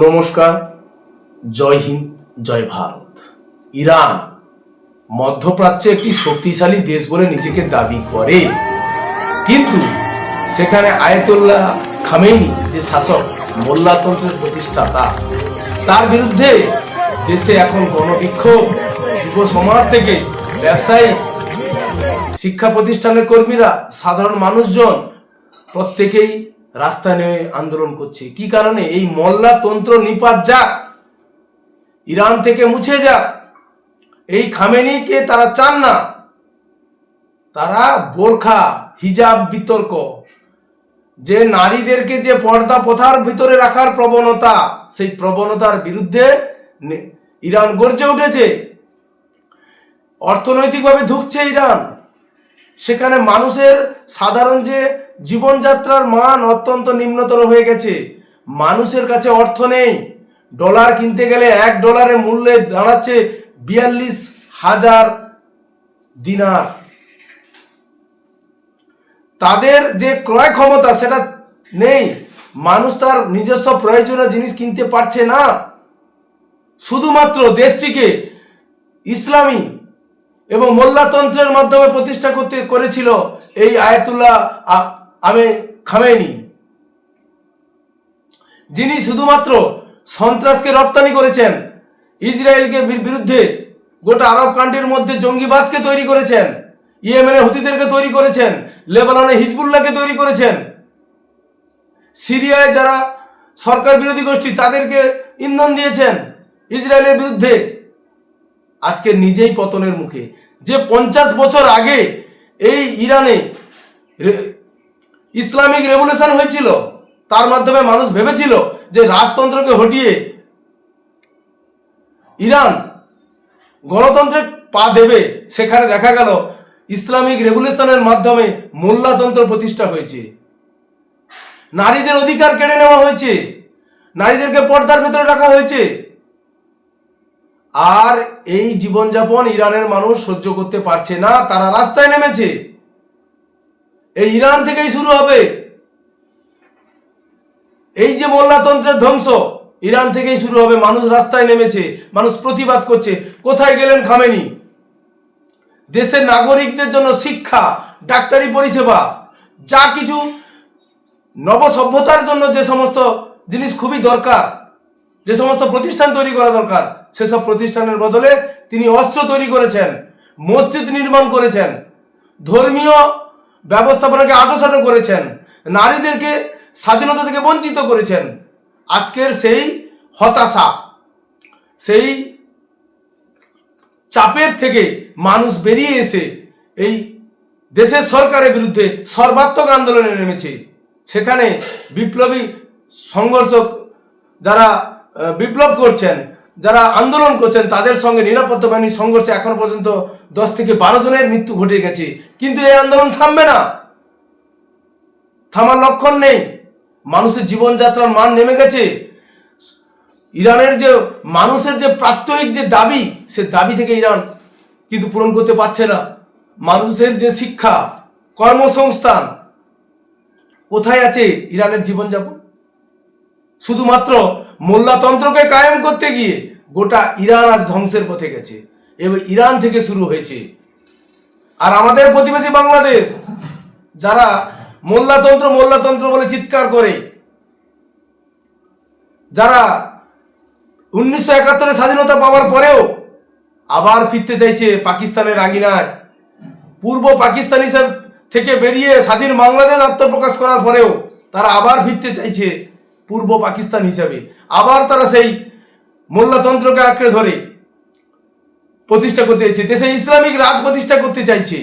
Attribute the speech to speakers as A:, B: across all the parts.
A: নমস্কার, জয় হিন্দ, জয় ভারত। ইরান, মধ্যপ্রাচ্যে একটি শক্তিশালী দেশ বলে নিজেকে দাবি করে। কিন্তু সেখানে আয়াতুল্লাহ খামেনি, যে শাসক, মোল্লাতন্ত্রের প্রতিষ্ঠাতা, তার বিরুদ্ধে দেশে এখন গণবিক্ষোভ, যুব সমাজ থেকে ব্যবসায়ী, শিক্ষা প্রতিষ্ঠানের কর্মীরা, সাধারণ মানুষজন প্রত্যেকেই রাস্তায় নেমে আন্দোলন করছে। কি কারণে? এই মল্লা তন্ত্র নিপাত যাক। ইরান থেকে মুছে যাক। এই খামেনিকে তারা চান না। তারা বোরখা, হিজাব বিতর্ক। যে নারীদেরকে যে পর্দা প্রথার ভিতরে রাখার প্রবণতা, সেই প্রবণতার বিরুদ্ধে ইরান গর্জে উঠেছে। অর্থনৈতিকভাবে ধুকছে ইরান। সেখানে মানুষের সাধারণ যে জীবনযাত্রার মান অত্যন্ত নিম্নতর হয়ে গেছে। মানুষের কাছে অর্থ নেই। ডলার কিনতে গেলে এক ডলারের মূল্যে দাঁড়াচ্ছে বিয়াল্লিশ হাজার দিনার। তাদের যে ক্রয় ক্ষমতা সেটা নেই। মানুষ তার নিজস্ব প্রয়োজনীয় জিনিস কিনতে পারছে না। শুধুমাত্র দেশটিকে ইসলামী এবং মোল্লাতন্ত্রের মাধ্যমে প্রতিষ্ঠা করতে করেছিল এই আয়াতুল্লাহ আমে খামেনি যিনি শুধুমাত্র সন্ত্রাসকে রপ্তানি করেছেন, ইসরায়েলকে বিরুদ্ধে গোটা আরব কান্ট্রির মধ্যে জঙ্গিবাদকে তৈরি করেছেন, ইয়েমেনে হুতিদেরকে তৈরি করেছেন, লেবাননে হিজবুল্লাহকে তৈরি করেছেন, সিরিয়ায় যারা সরকার বিরোধী গোষ্ঠী তাদেরকে ইন্ধন দিয়েছেন, ইসরায়েলের বিরুদ্ধে আজকে নিজেই পতনের মুখে। যে পঞ্চাশ বছর আগে এই ইরানে ইসলামিক রেভলিউশন হয়েছিল, তার মাধ্যমে মানুষ ভেবেছিল যে রাজতন্ত্রকে হটিয়ে ইরান গণতন্ত্রে পা দেবে। সেখানে দেখা গেল, ইসলামিক রেভলিউশনের মাধ্যমে মোল্লাতন্ত্র প্রতিষ্ঠা হয়েছে। নারীদের অধিকার কেড়ে নেওয়া হয়েছে। নারীদেরকে পর্দার ভেতরে রাখা হয়েছে। আর এই জীবনযাপন ইরানের মানুষ সহ্য করতে পারছে না, তারা রাস্তায় নেমেছে। এই ইরান থেকেই শুরু হবে। এই যে মোল্লাতন্ত্রের ধ্বংস, ইরান থেকেই শুরু হবে। মানুষ রাস্তায় নেমেছে, মানুষ প্রতিবাদ করছে। কোথায় গেলেন খামেনি? দেশের নাগরিকদের জন্য শিক্ষা, ডাক্তারি পরিষেবা, যা কিছু নব সভ্যতার জন্য যে সমস্ত জিনিস খুবই দরকার, যে সমস্ত প্রতিষ্ঠান তৈরি করা দরকার সেসব প্রতিষ্ঠানের বদলে তিনি অস্ত্র তৈরি করেছেন, মসজিদ নির্মাণ করেছেন, ধর্মীয় ব্যবস্থাপনাকে আটোসাটো করেছেন, নারীদেরকে স্বাধীনতা থেকে বঞ্চিত করেছেন। আজকের সেই হতাশা, সেই চাপের থেকে মানুষ বেরিয়ে এসে এই দেশের সরকারের বিরুদ্ধে সর্বাত্মক আন্দোলনে নেমেছে। সেখানে বিপ্লবী সংঘর্ষ যারা বিপ্লব করছেন যারা আন্দোলন করছেন, তাদের সঙ্গে নিরাপত্তা বাহিনীর সংঘর্ষে এখন পর্যন্ত দশ থেকে বারো জনের মৃত্যু ঘটে গেছে। কিন্তু এই আন্দোলন থামবে না। থামার লক্ষণ নেই। মানুষের জীবনযাত্রার মান নেমে গেছে। ইরানের যে মানুষের যে প্রাত্যহিক যে দাবি, সে দাবি থেকে ইরান কিন্তু পূরণ করতে পারছে না। মানুষের যে শিক্ষা, কর্মসংস্থান, কোথায় আছে ইরানের জীবনযাপন? শুধুমাত্র মোল্লাতন্ত্রকে কায়েম করতে গিয়ে গোটা ইরান আজ ধ্বংসের পথে গেছে। এবং ইরান থেকে শুরু হয়েছে। আর আমাদের প্রতিবেশী বাংলাদেশ, যারা মোল্লাতন্ত্র মোল্লাতন্ত্র বলে চিৎকার করে, যারা উনিশশো একাত্তরে স্বাধীনতা পাওয়ার পরেও আবার ফিরতে চাইছে পাকিস্তানের আঙিনায় পূর্ব পাকিস্তান হিসাব থেকে বেরিয়ে স্বাধীন বাংলাদেশ আত্মপ্রকাশ করার পরেও তারা আবার ফিরতে চাইছে পূর্ব পাকিস্তান হিসাবে। আবার তারা সেই মোল্লাতন্ত্রকে আঁকড়ে ধরে প্রতিষ্ঠা করতে চাইছে। দেশে ইসলামিক রাজ প্রতিষ্ঠা করতে চাইছে।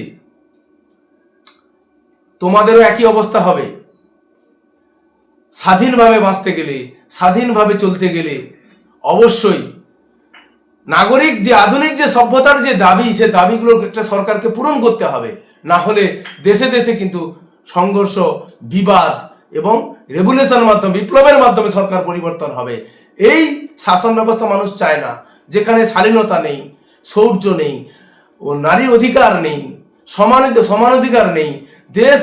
A: তোমাদেরও একই অবস্থা হবে। স্বাধীনভাবে বাঁচতে গেলে, স্বাধীনভাবে চলতে গেলে অবশ্যই নাগরিক যে আধুনিক যে সভ্যতার যে দাবি, সে দাবিগুলো একটা সরকারকে পূরণ করতে হবে। না হলে দেশে দেশে কিন্তু সংঘর্ষ, বিবাদ এবং রেগুলেশনের মাধ্যমে, বিপ্লবের মাধ্যমে সরকার পরিবর্তন হবে। এই শাসন ব্যবস্থা মানুষ চায় না, যেখানে শালীনতা নেই শৌর্য নেই, ও নারী অধিকার নেই, সমান সমান অধিকার নেই। দেশ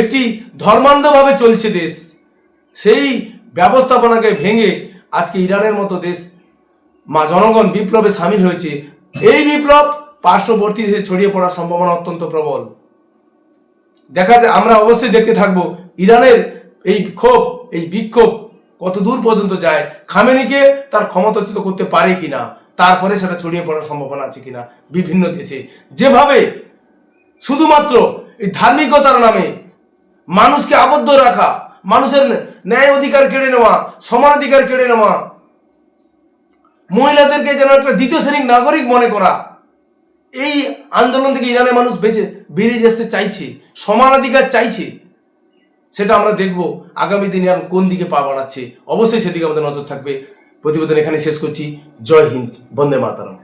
A: একটি ধর্মান্ধভাবে চলছে দেশ। সেই ব্যবস্থাপনাকে ভেঙে আজকে ইরানের মতো দেশ, মা জনগণ বিপ্লবে সামিল হয়েছে। এই বিপ্লব পার্শ্ববর্তী দেশে ছড়িয়ে পড়ার সম্ভাবনা অত্যন্ত প্রবল। দেখা যায়, আমরা অবশ্যই দেখতে থাকব ইরানের এই ক্ষোভ, এই বিক্ষোভ কত দূর পর্যন্ত যায়? খামেনিকে তার ক্ষমতাচ্যুত করতে পারে কিনা? তারপরে সেটা ছড়িয়ে পড়ার সম্ভাবনা আছে কিনা? বিভিন্ন দেশে। যেভাবে শুধুমাত্র এই ধার্মিকতার নামে মানুষকে আবদ্ধ রাখা, মানুষের ন্যায় অধিকার কেড়ে নেওয়া, সমান অধিকার কেড়ে নেওয়া, মহিলাদেরকে যেন একটা দ্বিতীয় শ্রেণির নাগরিক মনে করা, এই আন্দোলন থেকে ইরানের মানুষ বেঁচে বেরিয়ে আসতে চাইছে সমানাধিকার চাইছে সেটা আমরা দেখব আগামী দিনে আর কোন দিকে পা বাড়াচ্ছে। অবশ্যই সেদিকে আমাদের নজর থাকবে। প্রতিবেদন এখানে শেষ করছি। জয় হিন্দ। বন্দে মাতারাম।